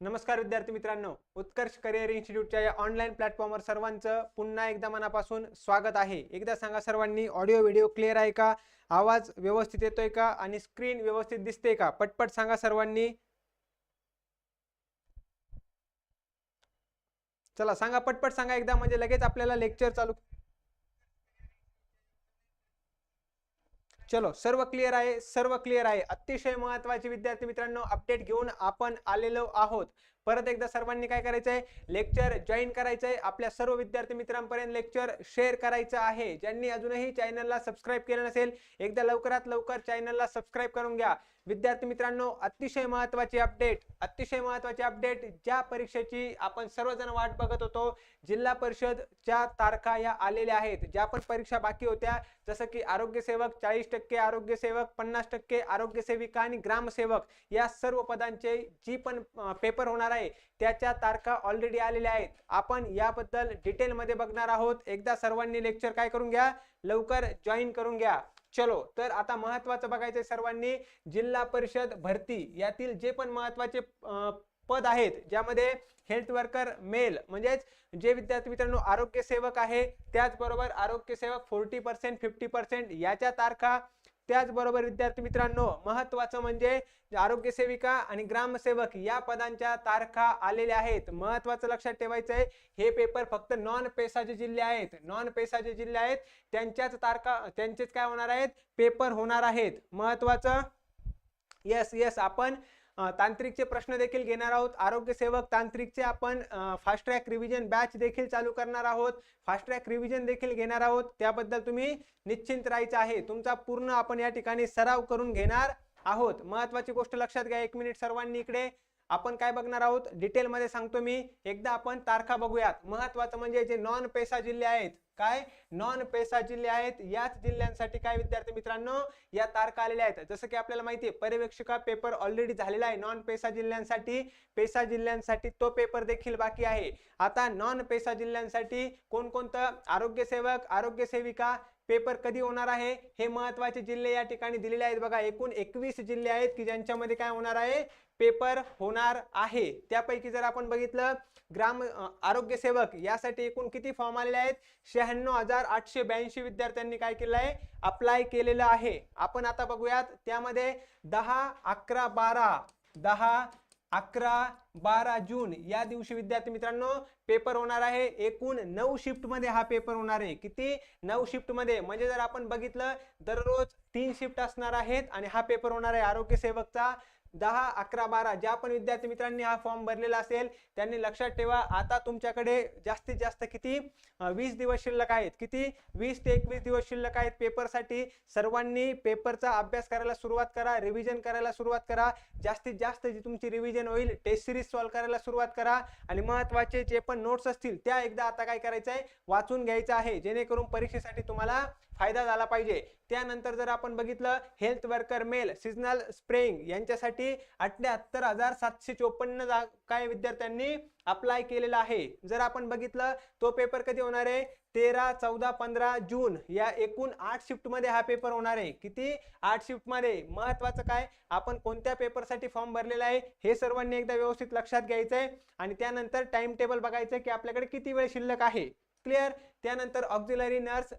नमस्कार विद्यार्थी मित्रांनो उत्कर्ष करिअर इन्स्टिट्यूटच्या या ऑनलाईन प्लॅटफॉर्मवर सर्वांचं पुन्हा एकदा मनापासून स्वागत आहे. एकदा सांगा सर्वांनी ऑडिओ व्हिडिओ क्लिअर आहे का? आवाज व्यवस्थित येतोय का? आणि स्क्रीन व्यवस्थित दिसते का? पटपट सांगा सर्वांनी. चला सांगा पटपट सांगा एकदा म्हणजे लगेच आपल्याला लेक्चर चालू चलो सर्व क्लिअर आहे सर्व क्लिअर आहे. अतिशय महत्त्वाचे विद्यार्थी मित्रांनो अपडेट घेऊन आपण आलेलो आहोत. परत एकदा सर्वांनी काय करायचं आहे लेक्चर जॉईन करायचं आहे आपल्या सर्व विद्यार्थी मित्रांपर्यंत लेक्चर शेअर करायचं आहे. ज्यांनी अजूनही चॅनलला सबस्क्राईब केलं नसेल एकदा लवकरात लवकर चॅनलला सबस्क्राईब करून घ्या. विद्यार्थी मित्रांनो अतिशय महत्वाची अपडेट अतिशय महत्वाची अपडेट ज्या परीक्षेची आपण सर्वजण वाट बघत होतो जिल्हा परिषदच्या तारखा या आलेल्या आहेत. ज्या पण परीक्षा बाकी होत्या जसं की आरोग्य सेवक चाळीस टक्के आरोग्य सेवक पन्नास टक्के आरोग्य सेविका आणि ग्रामसेवक या सर्व पदांचे जी पण पेपर होणार आहे त्याच्या तारखा ऑलरेडी आलेल्या आहेत. आपण याबद्दल डिटेलमध्ये बघणार आहोत. एकदा सर्वांनी लेक्चर काय करून घ्या? लवकर जॉईन करून घ्या. चलो तर आता महत्वाचं बघायचं सर्वांनी. जिल्हा परिषद भरती. यातील जे पण महत्त्वाचे पद आहेत ज्यामध्ये हेल्थ वर्कर मेल म्हणजेच जे विद्यार्थी मित्रांनो आरोग्य सेवक आहे त्याचबरोबर आरोग्य सेवक फोर्टी पर्सेंट फिफ्टी पर्सेंट याच्या तारखा त्याचबरोबर विद्यार्थी मित्रांनो महत्वाचं म्हणजे आरोग्य सेविका आणि ग्रामसेवक या पदांच्या तारखा आलेल्या आहेत. महत्वाचं लक्षात ठेवायचं आहे हे पेपर फक्त नॉन पेसाचे जिल्हे आहेत. नॉन पेसाचे जिल्हे आहेत त्यांच्याच तारखा त्यांचेच काय होणार आहेत? पेपर होणार आहेत. महत्वाचं यस यस आपण तांत्रिकचे प्रश्न देखील घेणार आहोत. आरोग्य सेवक तांत्रिकचे आपण फास्ट ट्रॅक रिव्हिजन बॅच देखील चालू करणार आहोत. फास्ट ट्रॅक रिव्हिजन देखील घेणार आहोत. त्याबद्दल तुम्ही निश्चिंत राहायचं आहे. तुमचा पूर्ण आपण या ठिकाणी सराव करून घेणार आहोत. महत्वाची गोष्ट लक्षात घ्या. एक मिनिट सर्वांनी इकडे. आपण काय बघणार आहोत? डिटेलमध्ये सांगतो मी. एकदा आपण तारखा बघूयात. महत्वाचं म्हणजे जे नॉन पेसा जिल्हे आहेत काय नॉन पेसा जिल्हे आहेत याच जिल्ह्यांसाठी काय विद्यार्थी मित्रांनो या तारखा आलेल्या आहेत. जसं की आपल्याला माहिती आहे पर्यवेक्षिका पेपर ऑलरेडी झालेला आहे. नॉन पेसा जिल्ह्यांसाठी पेसा जिल्ह्यांसाठी तो पेपर देखील बाकी आहे. आता नॉन पेसा जिल्ह्यांसाठी कोणकोणतं आरोग्य सेवक आरोग्य सेविका पेपर कधी होणार आहे? हे महत्त्वाचे जिल्हे या ठिकाणी दिलेले आहेत बघा. एकूण एकवीस जिल्हे आहेत की ज्यांच्यामध्ये काय होणार आहे? पेपर होणार आहे. त्यापैकी जर आपण बघितलं ग्राम आरोग्य सेवक यासाठी एकूण किती फॉर्म आलेले आहेत? शहाण्णव हजार आठशे ब्याऐंशी विद्यार्थ्यांनी काय केलं आहे? अप्लाय केलेलं आहे. आपण आता बघूयात त्यामध्ये दहा अकरा बारा दहा अकरा बारा जून या दिवशी विद्यार्थी मित्रांनो पेपर होणार आहे. एकूण नऊ शिफ्टमध्ये हा पेपर होणार आहे. किती? नऊ शिफ्टमध्ये म्हणजे जर आपण बघितलं दररोज तीन शिफ्ट असणार आहेत आणि हा पेपर होणार आहे आरोग्य सेवकचा. दहा अकरा बारा ज्या पण विद्यार्थी मित्रांनी हा फॉर्म भरलेला असेल त्यांनी लक्षात ठेवा आता तुमच्याकडे जास्तीत जास्त किती वीस दिवस शिल्लक आहेत. किती? वीस ते एकवीस दिवस शिल्लक आहेत पेपरसाठी. सर्वांनी पेपरचा अभ्यास करायला सुरुवात करा रिव्हिजन करायला सुरुवात करा. जास्तीत जास्त जी तुमची रिव्हिजन होईल टेस्ट सिरीज सॉल्व्ह करायला सुरुवात करा. आणि महत्त्वाचे जे पण नोट्स असतील त्या एकदा आता काय करायचं आहे वाचून घ्यायचं आहे. जेणेकरून परीक्षेसाठी तुम्हाला फायदा झाला पाहिजे. त्यानंतर जर आपण बघितलं health worker male seasonal spraying यांच्यासाठी अठ्याहत्तर हजार सातशे चोपन्न काय विद्यार्थ्यांनी अप्लाय केलेलं आहे. जर आपण बघितलं तो पेपर कधी होणार आहे? तेरा चौदा पंधरा जून या एकूण आठ शिफ्टमध्ये हा पेपर होणार आहे. किती? आठ शिफ्टमध्ये महत्त्वाचं महत्वाचं काय? आपण कोणत्या पेपरसाठी फॉर्म भरलेला आहे? हे सर्वांनी एकदा व्यवस्थित लक्षात घ्यायचं आहे आणि त्यानंतर टाइम टेबल बघायचं की आपल्याकडे किती वेळ शिल्लक आहे? क्लिअर. त्यानंतर ऑक्झिलरी नर्स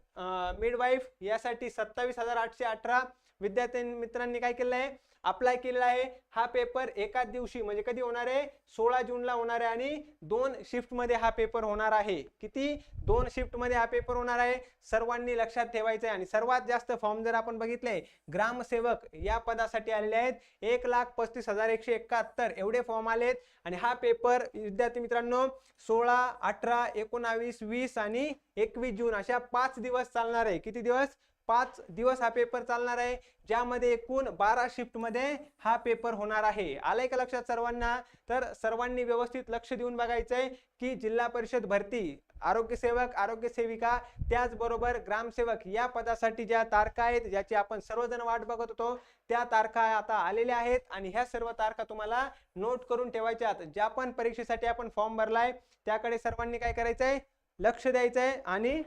मिडवाईफ यासाठी सत्तावीस हजार आठशे अठरा विद्यार्थी मित्रांनी काय केलं आहे अप्लाय केलेला आहे. हा पेपर एकाच दिवशी म्हणजे कधी होणार आहे? सोळा जूनला होणार आहे आणि दोन शिफ्टमध्ये हा पेपर होणार आहे. किती? दोन शिफ्टमध्ये हा पेपर होणार आहे. सर्वांनी लक्षात ठेवायचं आहे. आणि सर्वात जास्त फॉर्म जर आपण बघितले ग्रामसेवक या पदासाठी आलेले आहेत. एक लाख पस्तीस हजार एकशे एकाहत्तर एवढे फॉर्म आलेत. आणि हा पेपर विद्यार्थी मित्रांनो सोळा अठरा एकोणावीस वीस आणि एकवीस जून अशा पाच दिवस चालणार आहे. किती दिवस? पाच दिवस हा पेपर चालणार आहे ज्यामध्ये एकूण बारा शिफ्टमध्ये हा पेपर होणार आहे. आलाय का लक्षात सर्वांना? तर सर्वांनी व्यवस्थित लक्ष देऊन बघायचं आहे की जिल्हा परिषद भरती आरोग्यसेवक आरोग्यसेविका त्याचबरोबर ग्रामसेवक या पदासाठी ज्या तारखा आहेत ज्याची आपण सर्वजण वाट बघत होतो त्या तारखा आता आलेल्या आहेत आणि ह्या सर्व तारखा तुम्हाला नोट करून ठेवायच्या ज्या पण परीक्षेसाठी आपण फॉर्म भरलाय त्याकडे सर्वांनी काय करायचंय? लक्ष द्यायचंय आणि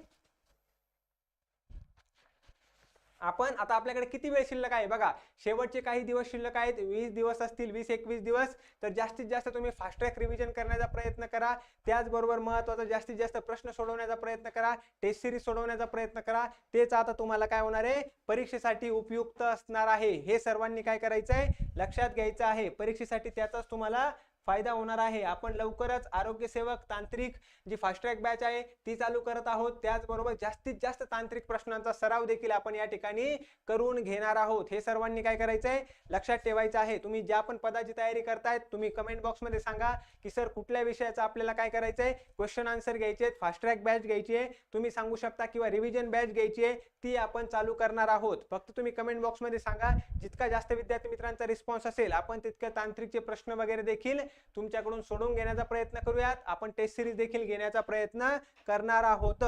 आपण आता आपल्याकडे किती वेळ शिल्लक आहे? बघा शेवटचे काही दिवस शिल्लक आहेत. वीस दिवस असतील वीस एकवीस दिवस. तर जास्तीत जास्त तुम्ही फास्ट ट्रॅक रिव्हिजन करण्याचा प्रयत्न करा. त्याचबरोबर महत्त्वाचा जास्तीत जास्त प्रश्न सोडवण्याचा प्रयत्न करा. टेस्ट सिरीज सोडवण्याचा प्रयत्न करा. तेच आता तुम्हाला काय होणार आहे? परीक्षेसाठी उपयुक्त असणार आहे. हे सर्वांनी काय करायचं आहे लक्षात घ्यायचं आहे. परीक्षेसाठी त्याचाच तुम्हाला फायदा होणार आहे. आपण लवकरच आरोग्य सेवक तांत्रिक जी फास्ट्रॅक बॅच आहे ती चालू करत आहोत. त्याचबरोबर जास्तीत जास्त तांत्रिक प्रश्नांचा सराव देखील आपण या ठिकाणी करून घेणार आहोत. हे सर्वांनी काय करायचं आहे लक्षात ठेवायचं आहे. तुम्ही ज्या पण पदाची तयारी करतायत तुम्ही कमेंट बॉक्समध्ये सांगा की सर कुठल्या विषयाचं आपल्याला काय करायचं आहे क्वेश्चन आन्सर घ्यायचे आहेत. फास्ट ट्रॅक बॅच घ्यायची आहे. तुम्ही सांगू शकता किंवा रिव्हिजन बॅच घ्यायची आहे. ती आपण चालू करणार आहोत. फक्त तुम्ही कमेंट बॉक्समध्ये सांगा. जितका जास्त विद्यार्थी मित्रांचा रिस्पॉन्स असेल आपण तितक्या तांत्रिकचे प्रश्न वगैरे देखील तुमच्याकडून सोडून घेण्याचा प्रयत्न करूयात. आपण टेस्ट सिरीज देखील घेण्याचा प्रयत्न करणार आहोत.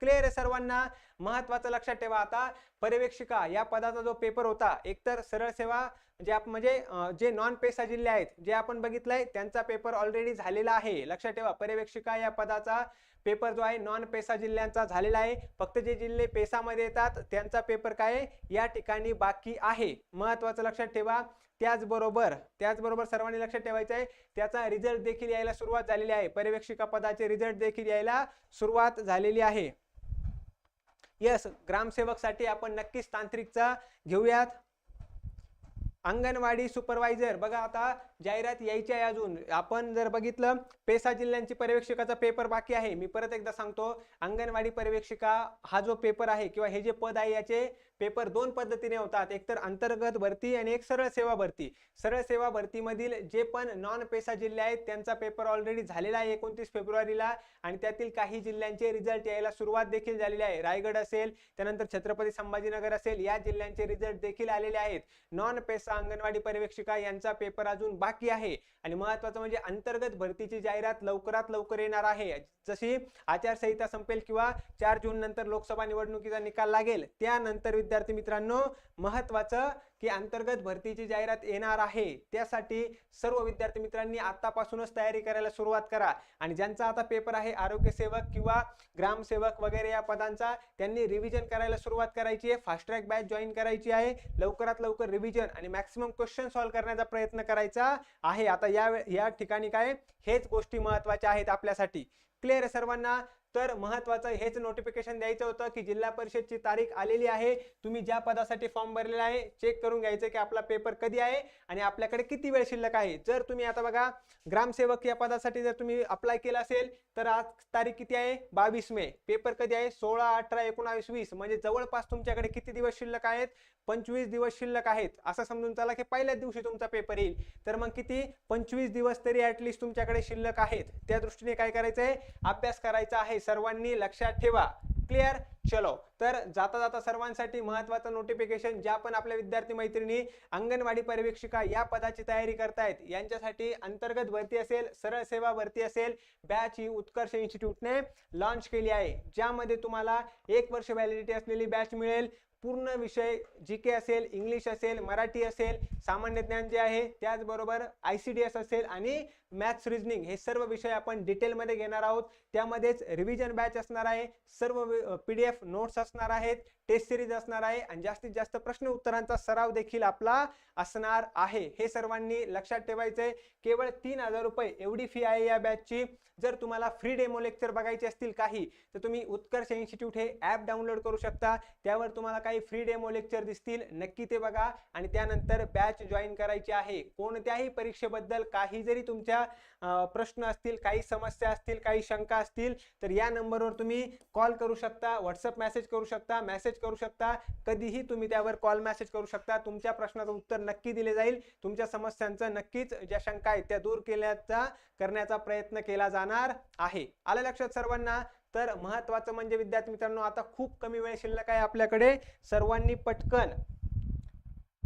क्लिअर आहे सर्वांना? महत्वाचं लक्षात ठेवा आता. पर्यवेक्षिका या पदाचा जो पेपर होता एकतर सरळ सेवा जे आप म्हणजे जे नॉन पेसा जिल्हे आहेत जे आपण बघितलंय त्यांचा पेपर ऑलरेडी झालेला आहे. लक्षात ठेवा पर्यवेक्षिका या पदाचा पेपर जो आहे नॉन पेसा जिल्ह्यांचा झालेला आहे. फक्त जे जिल्हे पेसामध्ये येतात त्यांचा पेपर काय या ठिकाणी बाकी आहे. महत्वाचं लक्षात ठेवा. त्याचबरोबर त्याचबरोबर सर्वांनी लक्षात ठेवायचं आहे त्याचा रिझल्ट देखील यायला सुरुवात झालेली आहे. पर्यवेक्षिका पदाचे रिझल्ट देखील यायला सुरुवात झालेली आहे. यस ग्रामसेवकसाठी आपण नक्कीच तांत्रिकचा घेऊयात. अंगणवाडी सुपरवायझर. बघा आता जाहिरात यायची आहे अजून. आपण जर बघितलं पेसा जिल्ह्यांची पर्यवेक्षकाचा पेपर बाकी आहे. मी परत एकदा सांगतो अंगणवाडी पर्यवेक्षिका हा जो पेपर आहे किंवा हे जे पद आहे याचे पेपर दोन पद्धतीने होतात. एकतर अंतर्गत भरती आणि एक सरळ सेवा भरती. सरळ सेवा भरतीमधील जे पण नॉन पेसा जिल्हे आहेत त्यांचा पेपर ऑलरेडी झालेला आहे एकोणतीस फेब्रुवारीला आणि त्यातील काही जिल्ह्यांचे रिझल्ट यायला सुरुवात देखील झालेली आहे. रायगड असेल त्यानंतर छत्रपती संभाजीनगर असेल या जिल्ह्यांचे रिझल्ट देखील आलेले आहेत. नॉन पेसा अंगणवाडी पर्यवेक्षिका यांचा पेपर अजून बाकी आहे. आणि महत्वाचं म्हणजे अंतर्गत भरतीची जाहिरात लवकरात लवकर येणार आहे. जशी आचारसंहिता संपेल किंवा चार जून नंतर लोकसभा निवडणुकीचा निकाल लागेल त्यानंतर विद्यार्थी मित्रांनो महत्वाचं की अंतर्गत भरतीची जाहिरात येणार आहे. त्यासाठी सर्व विद्यार्थी मित्रांनी आतापासूनच तयारी करायला सुरुवात करा. आणि ज्यांचा आता पेपर आहे आरोग्य सेवक किंवा ग्रामसेवक वगैरे या पदांचा त्यांनी रिव्हिजन करायला सुरुवात करायची आहे. फास्ट ट्रॅक बॅच जॉईन करायची आहे. लवकरात लवकर रिव्हिजन आणि मॅक्सिमम क्वेश्चन सॉल्व्ह करण्याचा प्रयत्न करायचा आहे. आता या या ठिकाणी काय? हेच गोष्टी महत्त्वाच्या आहेत आपल्यासाठी. क्लिअर आहे सर्वांना? तर महत्वाचं हेच नोटिफिकेशन द्यायचं होतं की जिल्हा परिषदची तारीख आलेली आहे. तुम्ही ज्या पदासाठी फॉर्म भरलेला आहे चेक करून घ्यायचं की आपला पेपर कधी आहे आणि आपल्याकडे किती वेळ शिल्लक आहे. जर तुम्ही आता बघा ग्रामसेवक या पदासाठी जर तुम्ही अप्लाय केला असेल तर आज तारीख किती आहे? बावीस मे. पेपर कधी आहे? सोळा अठरा एकोणावीस वीस. म्हणजे जवळपास तुमच्याकडे किती दिवस शिल्लक आहेत? पंचवीस दिवस शिल्लक आहेत. असं समजून चला की पहिल्याच दिवशी तुमचा पेपर येईल. तर मग किती? पंचवीस दिवस तरी ॲटलिस्ट तुमच्याकडे शिल्लक आहेत. त्या दृष्टीने काय करायचं आहे अभ्यास करायचा आहे सर्वांनी लक्षात ठेवा. क्लिअर चलो. तर जाता जाता सर्वांसाठी महत्वाचं नोटिफिकेशन ज्या पण आपल्या विद्यार्थी मैत्रिणी अंगणवाडी पर्यवेक्षिका या पदाची तयारी करतायत यांच्यासाठी अंतर्गत भरती असेल सरळ सेवा भरती असेल बॅच ही उत्कर्ष इन्स्टिट्यूटने लॉन्च केली आहे. ज्यामध्ये तुम्हाला एक वर्ष व्हॅलिडिटी असलेली बॅच मिळेल. पूर्ण विषय जी के असेल इंग्लिश असेल मराठी असेल सामान्य ज्ञान जे आहे त्याचबरोबर आय सी डी एस असेल आणि मॅथ्स रिजनिंग हे सर्व विषय आपण डिटेलमध्ये घेणार आहोत. त्यामध्येच रिव्हिजन बॅच असणार आहे सर्व पी डी एफ नोट्स असणार आहेत टेस्ट सिरीज असणार आहे आणि जास्तीत जास्त प्रश्न उत्तरांचा सराव देखील आपला असणार आहे. हे सर्वांनी लक्षात ठेवायचं आहे केवळ तीन हजार रुपये एवढी फी आहे या बॅचची जर तुम्हाला फ्री डेमो लेक्चर बघायचे असतील काही तर तुम्ही उत्कर्ष इन्स्टिट्यूट हे ॲप डाउनलोड करू शकता. त्यावर तुम्हाला काही फ्री डेमो लेक्चर दिसतील. नक्की ते बघा आणि त्यानंतर बॅच जॉईन करायची आहे. कोणत्याही परीक्षेबद्दल काही जरी तुमच्या तुमच्या प्रश्न असतील काही समस्या असतील काही शंका असतील तर या नंबरवर तुम्ही कॉल करू शकता व्हॉट्सअप मेसेज करू शकता मेसेज करू शकता कधीही तुम्ही त्यावर कॉल मेसेज करू शकता. तुमच्या प्रश्नाचं उत्तर नक्की दिले जाईल. तुमच्या समस्यांचं नक्कीच ज्या शंका आहेत त्या दूर केल्याचा करण्याचा प्रयत्न केला जाणार आहे. आलं लक्षात सर्वांना? तर महत्वाचं म्हणजे विद्यार्थी मित्रांनो आता खूप कमी वेळ शिल्लक आहे आपल्याकडे. सर्वांनी पटकन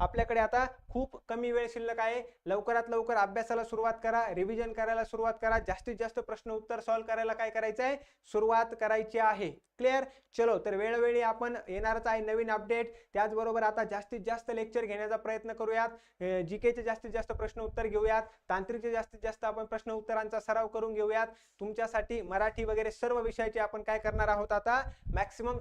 आपल्याकडे आता खूप कमी वेळ शिल्लक आहे. लवकरात लवकर अभ्यासाला सुरुवात करा रिव्हिजन करायला सुरुवात करा. जास्तीत जास्त प्रश्न उत्तर सॉल्व्ह करायला काय करायचं आहे? सुरुवात करायची आहे. क्लिअर चलो तर वेळोवेळी आपण येणारच आहे नवीन अपडेट त्याचबरोबर आता जास्तीत जास्त लेक्चर घेण्याचा प्रयत्न करूयात. जी केचे जास्तीत जास्त प्रश्न उत्तर घेऊयात. तांत्रिकचे जास्तीत जास्त आपण प्रश्न उत्तरांचा सराव करून घेऊयात. तुमच्यासाठी मराठी वगैरे सर्व विषयाचे आपण काय करणार आहोत आता? मॅक्सिमम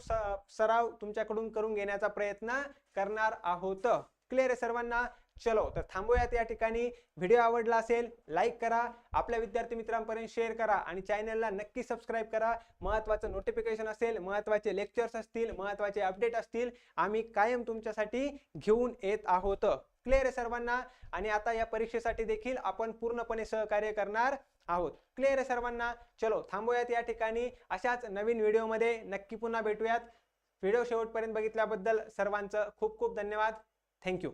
सराव तुमच्याकडून करून घेण्याचा प्रयत्न करणार आहोत. क्लिअर आहे सर्वांना? चलो तर थांबूयात या ठिकाणी. व्हिडिओ आवडला असेल लाईक करा. आपल्या विद्यार्थी मित्रांपर्यंत शेअर करा आणि चॅनलला नक्की सबस्क्राईब करा. महत्त्वाचं नोटिफिकेशन असेल महत्त्वाचे लेक्चर्स असतील महत्त्वाचे अपडेट असतील आम्ही कायम तुमच्यासाठी घेऊन येत आहोत. क्लिअर आहे सर्वांना? आणि आता या परीक्षेसाठी देखील आपण पूर्णपणे सहकार्य करणार आहोत. क्लिअर आहे सर्वांना? चलो थांबूयात या ठिकाणी. अशाच नवीन व्हिडिओमध्ये नक्की पुन्हा भेटूयात. व्हिडिओ शेवटपर्यंत बघितल्याबद्दल सर्वांचं खूप खूप धन्यवाद. थँक्यू